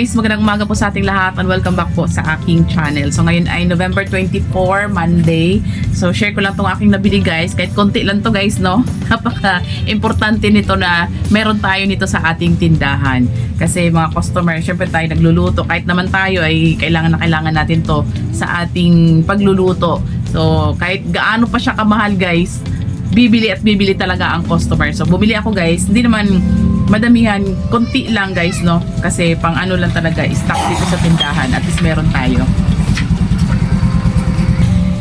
guys, magandang umaga po sa ating lahat and welcome back po sa aking channel. So ngayon ay November 24, Monday. So share ko lang tong aking nabili guys. Kahit konti lang to guys, no? Napaka-importante nito na meron tayo nito sa ating tindahan. Kasi mga customer, syempre tayo nagluluto. Kahit naman tayo ay kailangan na kailangan natin to sa ating pagluluto. So kahit gaano pa siya kamahal guys, bibili at bibili talaga ang customer. So bumili ako guys, hindi naman madamihan, konti lang guys, no? Kasi pang ano lang talaga, stock dito sa tindahan. At least meron tayo.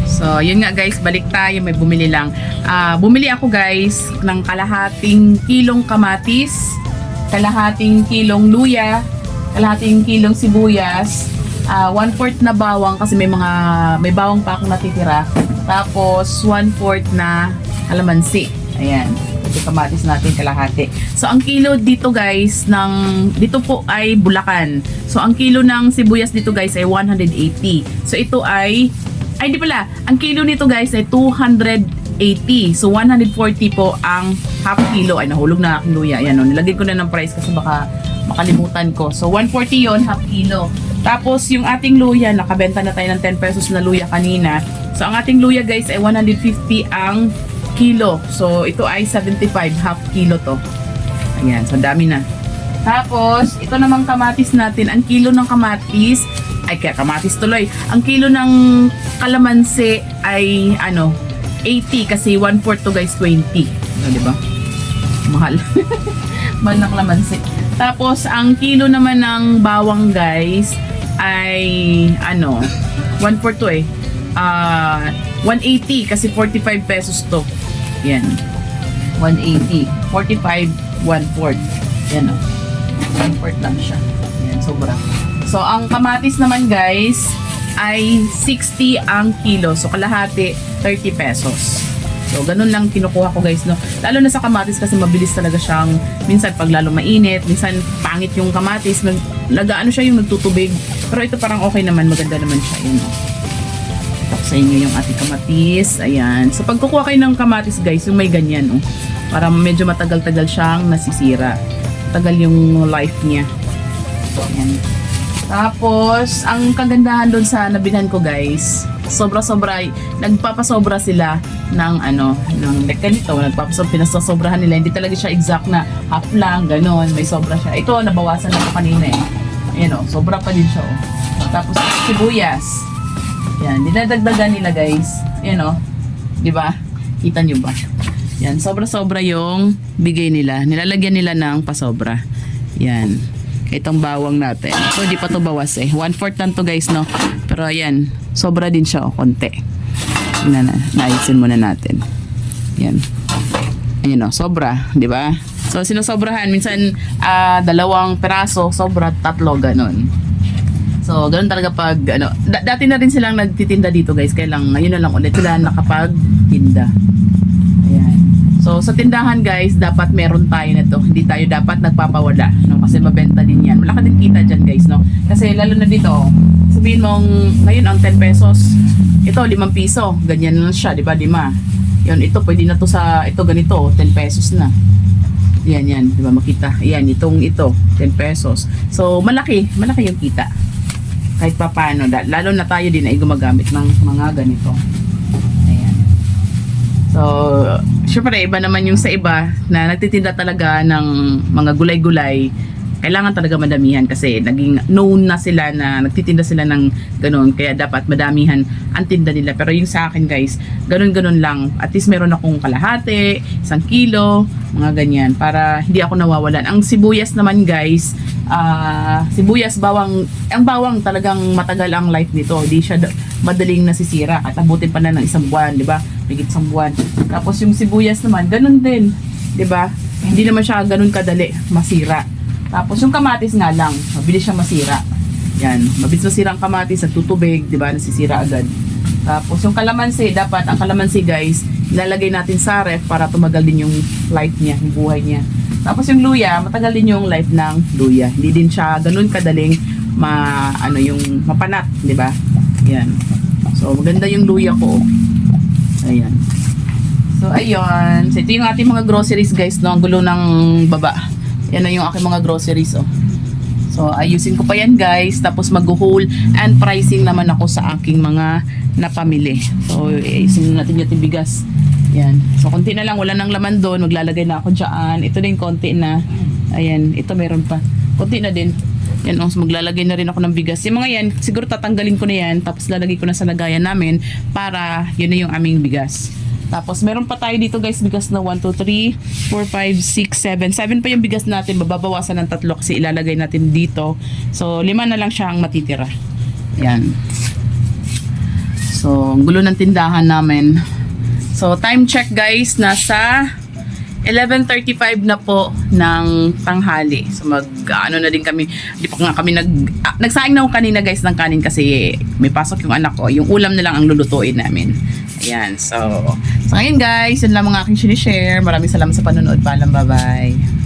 So, yun nga guys, balik tayo, may bumili lang. Ah, bumili ako guys ng kalahating kilong kamatis, kalahating kilong luya, kalahating kilong sibuyas, ah, one fourth na bawang kasi may mga may bawang pa akong natitira. Tapos one fourth na kalamansi. Ayan. Ito kamatis natin kalahati. So ang kilo dito guys ng dito po ay Bulacan. So ang kilo ng sibuyas dito guys ay 180. So ito ay ay di pala, ang kilo nito guys ay 280. So 140 po ang half kilo. Ay nahulog na aking luya. Ayan o, nilagay ko na ng price kasi baka makalimutan ko. So 140 yon half kilo. Tapos yung ating luya, nakabenta na tayo ng 10 pesos na luya kanina. So ang ating luya guys ay 150 ang kilo. So ito ay 75 half kilo to. Ayan, so dami na. Tapos, ito namang kamatis natin. Ang kilo ng kamatis, ay kaya kamatis tuloy. Ang kilo ng kalamansi ay ano, 80 kasi 1 4 to guys 20. Ano, di ba? Mahal. Mahal ng kalamansi. Tapos, ang kilo naman ng bawang guys ay ano, 1 4 to eh. Ah, 180 kasi 45 pesos to. Yan. 180. 45, 1 fourth. Yan o. 1 fourth lang siya. Yan, sobra. So, ang kamatis naman guys, ay 60 ang kilo. So, kalahati, 30 pesos. So, ganun lang kinukuha ko guys, no. Lalo na sa kamatis kasi mabilis talaga siyang, minsan pag lalo mainit, minsan pangit yung kamatis, nag, nagaano siya yung nagtutubig. Pero ito parang okay naman, maganda naman siya, yun, no. Sa inyo yung ating kamatis. Ayan. So, pag kayo ng kamatis, guys, yung may ganyan, oh. Para medyo matagal-tagal siyang nasisira. Tagal yung life niya. Ayan. Tapos, ang kagandahan doon sa nabilhan ko, guys, sobra-sobra, nagpapasobra sila ng ano, ng ganito, nagpapasobra, pinasasobrahan nila. Hindi talaga siya exact na half lang, ganon, may sobra siya. Ito, nabawasan na ko kanina eh. Ayan o, sobra pa din siya o. Tapos, sibuyas. Yan, dinadagdagan nila guys. Yan o. Di ba? Kita nyo ba? Yan, sobra-sobra yung bigay nila. Nilalagyan nila ng pasobra. Yan. Itong bawang natin. So, di pa to bawas eh. One-fourth lang to guys, no? Pero ayan, sobra din siya o, konti. Tingnan na, naisin muna natin. Yan. Ayun o, sobra, di ba? So, sinosobrahan. Minsan, ah, dalawang peraso, sobra, tatlo, ganun. So, ganun talaga pag, ano, da- dati na rin silang nagtitinda dito guys, kaya lang, ngayon na lang ulit sila nakapagtinda. Ayan. So, sa tindahan guys, dapat meron tayo nito. Hindi tayo dapat nagpapawala, no? Kasi mabenta din yan. Wala ka din kita dyan guys, no? Kasi lalo na dito, sabihin mong, ngayon ang 10 pesos, ito 5 piso, ganyan lang siya, di ba? 5. Yun, ito pwede na to sa, ito ganito, 10 pesos na. Yan, yan. Di ba makita? Yan, itong ito. 10 pesos. So, malaki. Malaki yung kita. Kahit pa Lalo na tayo din ay gumagamit ng mga ganito. Ayan. So, syempre, iba naman yung sa iba na nagtitinda talaga ng mga gulay-gulay. Kailangan talaga madamihan kasi naging known na sila na nagtitinda sila ng ganun. Kaya dapat madamihan ang tinda nila. Pero yung sa akin guys, ganun-ganun lang. At least meron akong kalahati, isang kilo, mga ganyan. Para hindi ako nawawalan. Ang sibuyas naman guys, ah sibuyas, bawang, ang bawang talagang matagal ang life nito. Hindi siya da- madaling nasisira. At abutin pa na ng isang buwan, di ba? Higit isang buwan. Tapos yung sibuyas naman, ganun din. Di ba? Hindi naman siya ganun kadali masira. Tapos yung kamatis nga lang, mabilis siya masira. Yan, mabilis masira ang kamatis, nagtutubig, di ba? Nasisira agad. Tapos yung kalamansi, dapat ang kalamansi guys, ilalagay natin sa ref para tumagal din yung life niya, yung buhay niya. Tapos yung luya, matagal din yung life ng luya. Hindi din siya ganun kadaling ma ano yung mapanat, di ba? Yan. So maganda yung luya ko. Ayan. So ayun, so ito yung ating mga groceries guys, no? Ang gulo ng baba. Yan na yung aking mga groceries, oh. So ayusin ko pa yan guys. Tapos mag-haul and pricing naman ako sa aking mga napamili. So, ayusin natin yung bigas. Yan. So, konti na lang. Wala nang laman doon. Maglalagay na ako dyan. Ito din konti na. Ayan. Ito meron pa. Konti na din. Yan, oh, so maglalagay na rin ako ng bigas. Yung mga yan, siguro tatanggalin ko na yan. Tapos lalagay ko na sa lagayan namin para yun na yung aming bigas. Tapos meron pa tayo dito guys, bigas na 1, 2, 3, 4, 5, 6, 7. 7 pa yung bigas natin. Babawasan ng tatlo kasi ilalagay natin dito. So, lima na lang siya ang matitira. Yan. So, gulo ng tindahan namin. So, time check guys, nasa 11.35 na po ng tanghali. So, mag, ano na din kami, di pa nga kami nag, ah, nagsaing na ako kanina guys ng kanin kasi may pasok yung anak ko. Yung ulam na lang ang lulutuin namin. Ayan, so, so ngayon guys, yun lang mga aking sinishare. Maraming salamat sa panonood. Paalam, bye-bye.